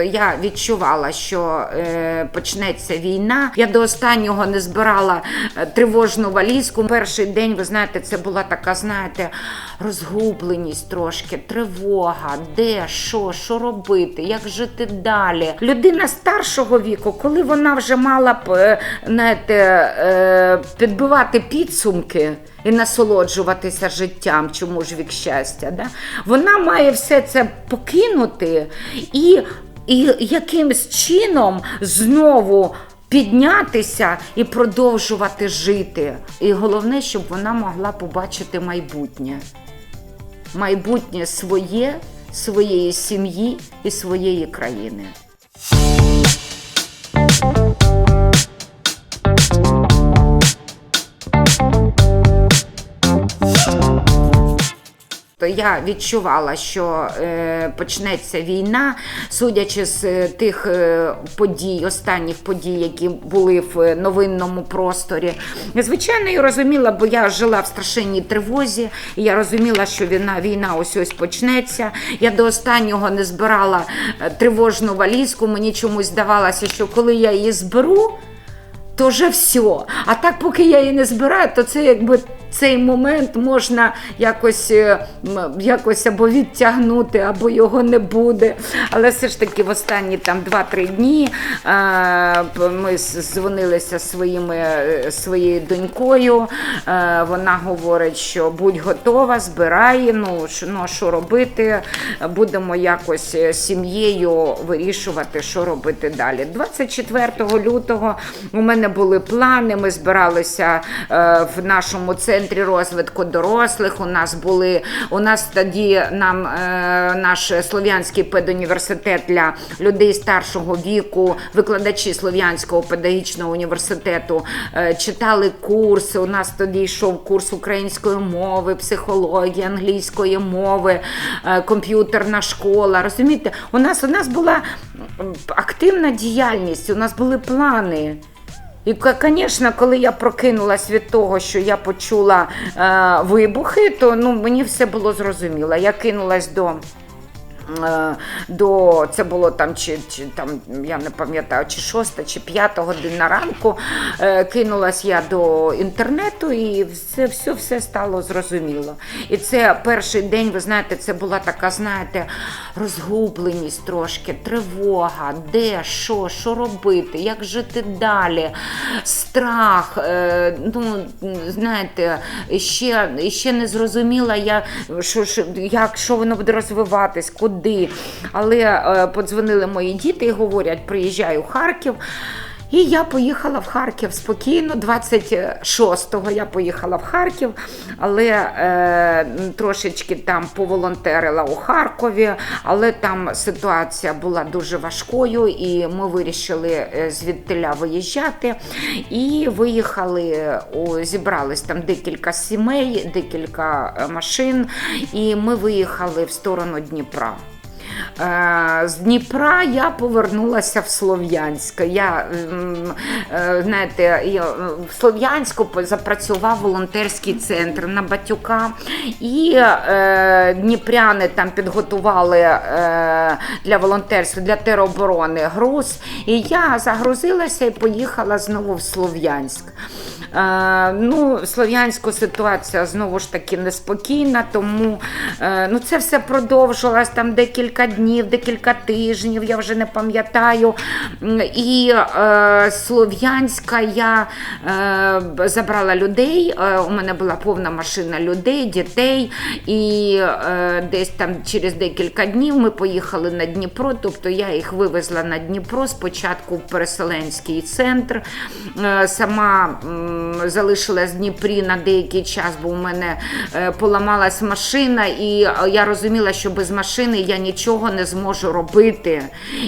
То я відчувала, що е, почнеться війна. Я до останнього не збирала е, тривожну валізку. Перший день, ви знаєте, це була така, знаєте, розгубленість трошки, тривога, де, що, що робити, як жити далі. Людина старшого віку, коли вона вже мала б, е, знаєте, е, підбивати підсумки. І насолоджуватися життям, чому ж вік щастя. Да? Вона має все це покинути і, і якимсь чином знову піднятися і продовжувати жити. І головне, щоб вона могла побачити майбутнє. Майбутнє своє, своєї сім'ї і своєї країни. Я відчувала, що е, почнеться війна, судячи з е, тих е, подій, останніх подій, які були в новинному просторі. Звичайно, я розуміла, бо я жила в страшенній тривозі, і я розуміла, що війна, війна ось ось почнеться. Я до останнього не збирала тривожну валізку. Мені чомусь здавалося, що коли я її зберу, то вже все. А так, поки я її не збираю, то це якби цей момент можна якось, е, якось або відтягнути, або його не буде. Але все ж таки в останні там 2-3 дні е, ми дзвонилися своїми, е, своєю донькою. Вона говорить, що будь готова, збирай, ну ну, що робити, будемо якось сім'єю вирішувати, що робити далі. 24 лютого у мене були плани. Ми збиралися в нашому центрі розвитку дорослих. У нас були у нас тоді нам е, наш Слов'янський педуніверситет для людей старшого віку, викладачі Слов'янського педагогічного університету е, читали курси. У нас тоді йшов курс української мови, психології, англійської мови, е, комп'ютерна школа. Розумієте, у нас у нас була активна діяльність, у нас були плани. І, звісно, коли я прокинулась від того, що я почула е, вибухи, то ну, мені все було зрозуміло. Я кинулась до. Е, До це було там, чи, чи там я не пам'ятаю, чи шоста, чи п'ята година ранку. Е, кинулась я до інтернету, і все, все, все стало зрозуміло. І це перший день, ви знаєте, це була така, знаєте, розгубленість трошки, тривога, де, що, що робити, як жити далі, страх. Е, ну, знаєте, ще, ще не зрозуміла я, що, що, як, що воно буде розвиватись, куди. Але е, подзвонили мої діти і говорять, приїжджаю в Харків. І я поїхала в Харків спокійно. 26-го я поїхала в Харків, але е, трошечки там поволонтерила у Харкові, але там ситуація була дуже важкою, і ми вирішили е, звідтиля виїжджати. І виїхали, о, зібрались там декілька сімей, декілька е, машин, і ми виїхали в сторону Дніпра. Е, З Дніпра я повернулася в Слов'янськ. Я, е, знаєте, е, в Слов'янську запрацював волонтерський центр на Батюка, і дніпряни там підготували для волонтерства, для тероборони груз. І я загрузилася і поїхала знову в Слов'янськ. Ну, Слов'янську ситуація знову ж таки неспокійна, тому ну, це все продовжувалось там декілька днів, декілька тижнів, я вже не пам'ятаю. І е, Слов'янська я е, забрала людей. Е, у мене була повна машина людей, дітей. І е, десь там через декілька днів ми поїхали на Дніпро. Тобто я їх вивезла на Дніпро спочатку в переселенський центр. Е, Сама м, залишилась в Дніпрі на деякий час, бо у мене е, поламалась машина, і е, я розуміла, що без машини я нічого не зможу робити.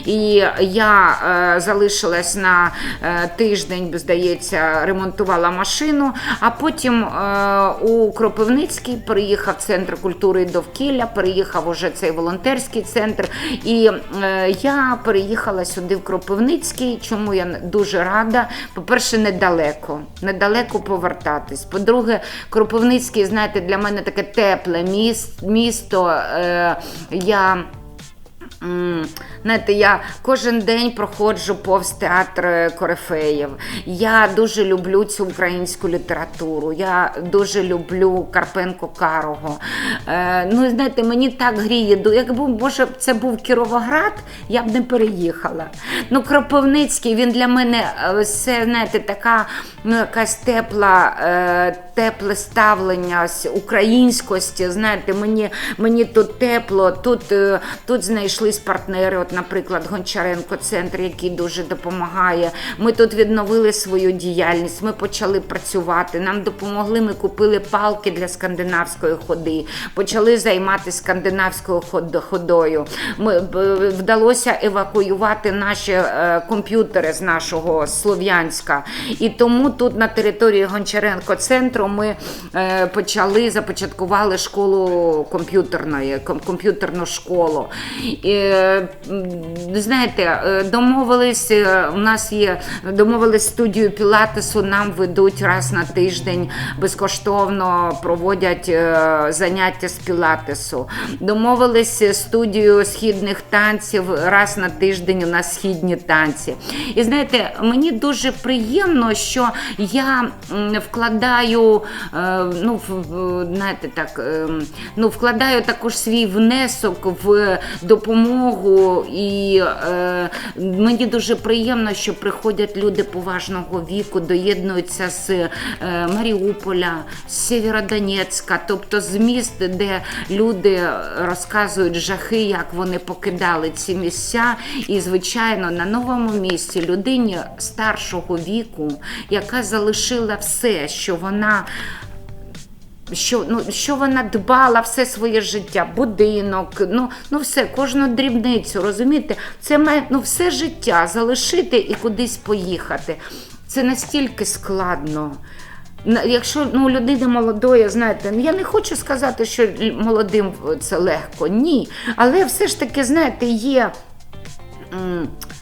І я е, залишилась на е, тиждень, здається, ремонтувала машину, а потім е, у Кропивницький приїхав центр культури і довкілля, переїхав уже цей волонтерський центр. І е, я переїхала сюди в Кропивницький. Чому я дуже рада? По-перше, недалеко. Недалеко повертатись. По-друге, Кропивницький, знаєте, для мене таке тепле міс- місто. Е, я 嗯 Знаєте, я кожен день проходжу повз театр е, Корифеїв. Я дуже люблю цю українську літературу. Я дуже люблю Карпенко Карого. Е, ну, знаєте, мені так гріє. Якби може це був Кіровоград, я б не переїхала. Ну, Кропивницький, він для мене е, це, знаєте, така ну, якась тепла, е, тепле ставлення українськості. Знаєте, мені, мені тут тепло, тут, е, тут знайшлись партнери, от, наприклад, Гончаренко Центр, який дуже допомагає. Ми тут відновили свою діяльність, ми почали працювати. Нам допомогли, ми купили палки для скандинавської ходи, почали займатися скандинавською ходою. Ми вдалося евакуювати наші е, комп'ютери з нашого Слов'янська. І тому тут на території Гончаренко центру ми е, почали започаткували школу комп'ютерної, комп'ютерну школу. І, е, знаєте, е, домовились, е, у нас є домовились студію Пілатесу, нам ведуть раз на тиждень безкоштовно проводять е, заняття з Пілатесу. Домовились студію східних танців раз на тиждень у нас східні танці. І знаєте, мені дуже приємно, що я вкладаю, ну, знаєте, так, е, ну, вкладаю також свій внесок в допомогу. І е, мені дуже приємно, що приходять люди поважного віку, доєднуються з е, Маріуполя, з Сєвєродонецька, тобто з міст, де люди розказують жахи, як вони покидали ці місця. І, звичайно, на новому місці людині старшого віку, яка залишила все, що вона що, ну, що вона дбала все своє життя, будинок, ну, ну все, кожну дрібницю, розумієте? Це має ну, все життя залишити і кудись поїхати. Це настільки складно. Якщо ну, у людини молодої, знаєте, ну, я не хочу сказати, що молодим це легко, ні. Але все ж таки, знаєте, є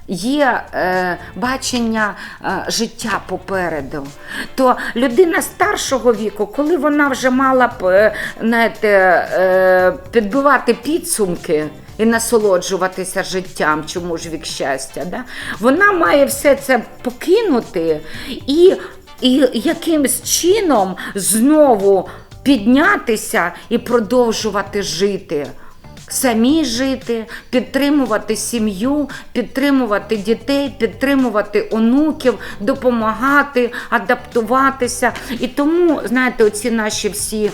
є е, бачення е, життя попереду, то людина старшого віку, коли вона вже мала б е, знаєте, підбивати підсумки. І насолоджуватися життям, чому ж вік щастя. Да? Вона має все це покинути і, і якимсь чином знову піднятися і продовжувати жити самі жити, підтримувати сім'ю, підтримувати дітей, підтримувати онуків, допомагати, адаптуватися. І тому, знаєте, оці наші всі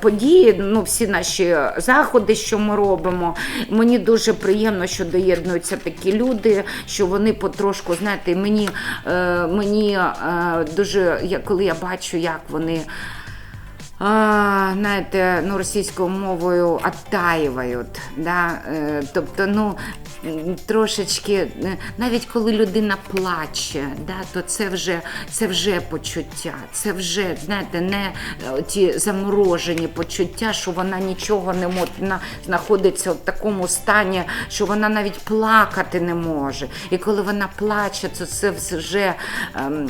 події, ну всі наші заходи, що ми робимо, мені дуже приємно, що доєднуються такі люди, що вони потрошку, знаєте, мені, е, мені е, дуже, коли я бачу, як вони. А, знаєте, ну, російською мовою оттаивають. Да? Е, тобто, ну, трошечки, е, навіть коли людина плаче, да, то це вже, це вже почуття, це вже, знаєте, не е, ті заморожені почуття, що вона нічого не може, вона знаходиться в такому стані, що вона навіть плакати не може. І коли вона плаче, то це вже, ем,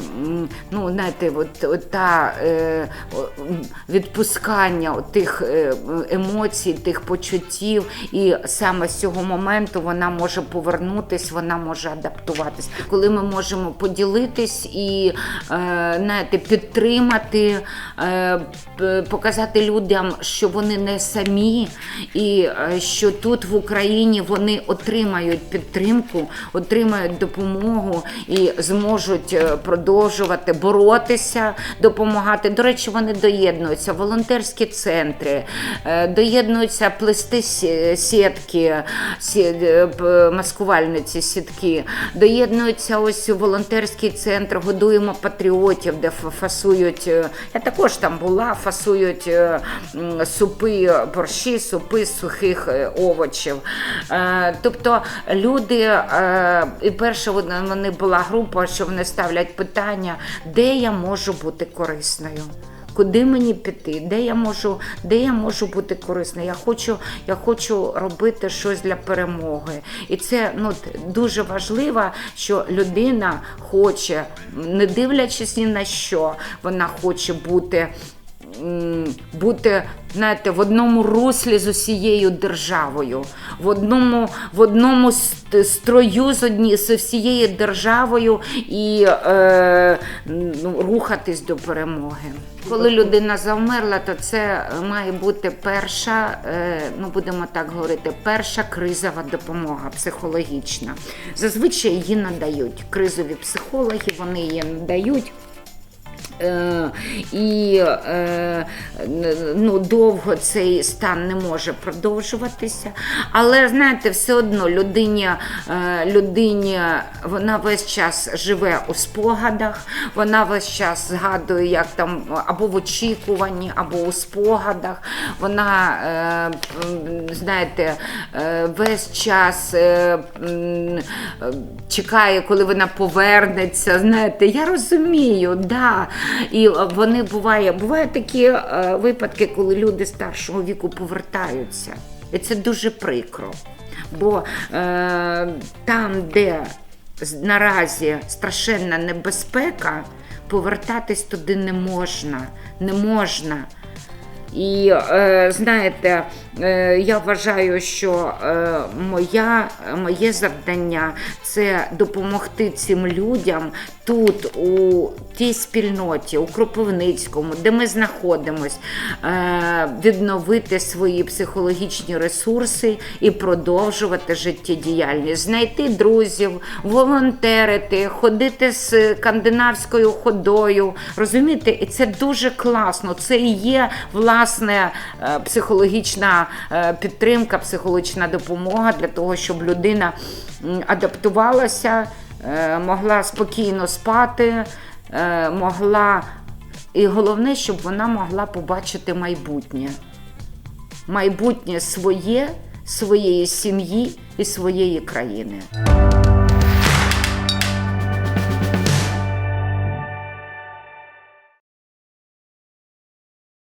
ну, знаєте, от, от та е, відпускання тих е, емоцій, тих почуттів, і саме з цього моменту вона може повернутись, вона може адаптуватись. Коли ми можемо поділитись і е, знаєте, підтримати, е, показати людям, що вони не самі, і е, що тут в Україні вони отримають підтримку, отримають допомогу і зможуть продовжувати боротися, допомагати. До речі, вони доєднуються, волонтерські центри, доєднуються плести сі- сітки, маскувальниці сітки, доєднуються ось у волонтерський центр, годуємо патріотів, де фасують. е, Я також там була, фасують е, супи, борщі, супи сухих е, овочів. Тобто люди, і перша вони була група, що вони ставлять питання, де я можу бути корисною. Куди мені піти? Де я можу, де я можу бути корисною? Я хочу, я хочу робити щось для перемоги. І це ну, дуже важливо, що людина хоче, не дивлячись ні на що, вона хоче бути бути знаєте, в одному руслі з усією державою, в одному, в одному строю з, одні, з всією державою і е, рухатись до перемоги. Коли людина завмерла, то це має бути перша, ну будемо так говорити, перша кризова допомога психологічна. Зазвичай її надають. Кризові психологи, вони її надають. Е, і е, ну, довго цей стан не може продовжуватися. Але знаєте, все одно людині, е, людині вона весь час живе у спогадах, вона весь час згадує, як там або в очікуванні, або у спогадах. Вона, знаєте, весь час чекає, коли вона повернеться. Знаєте, я розумію, да. І вони буває, бувають такі е, випадки, коли люди старшого віку повертаються. І це дуже прикро. Бо е, там, де наразі страшенна небезпека, повертатись туди не можна. Не можна. І е, знаєте, е, я вважаю, що е, моя, моє завдання це допомогти цим людям тут, у тій спільноті, у Кропивницькому, де ми знаходимось, е, відновити свої психологічні ресурси і продовжувати життєдіяльність, знайти друзів, волонтерити, ходити з скандинавською ходою. Розумієте, і це дуже класно. Це і є власне е, психологічна е, підтримка, психологічна допомога для того, щоб людина адаптувалася, е, могла спокійно спати, могла. І головне, щоб вона могла побачити майбутнє. Майбутнє своє, своєї сім'ї і своєї країни.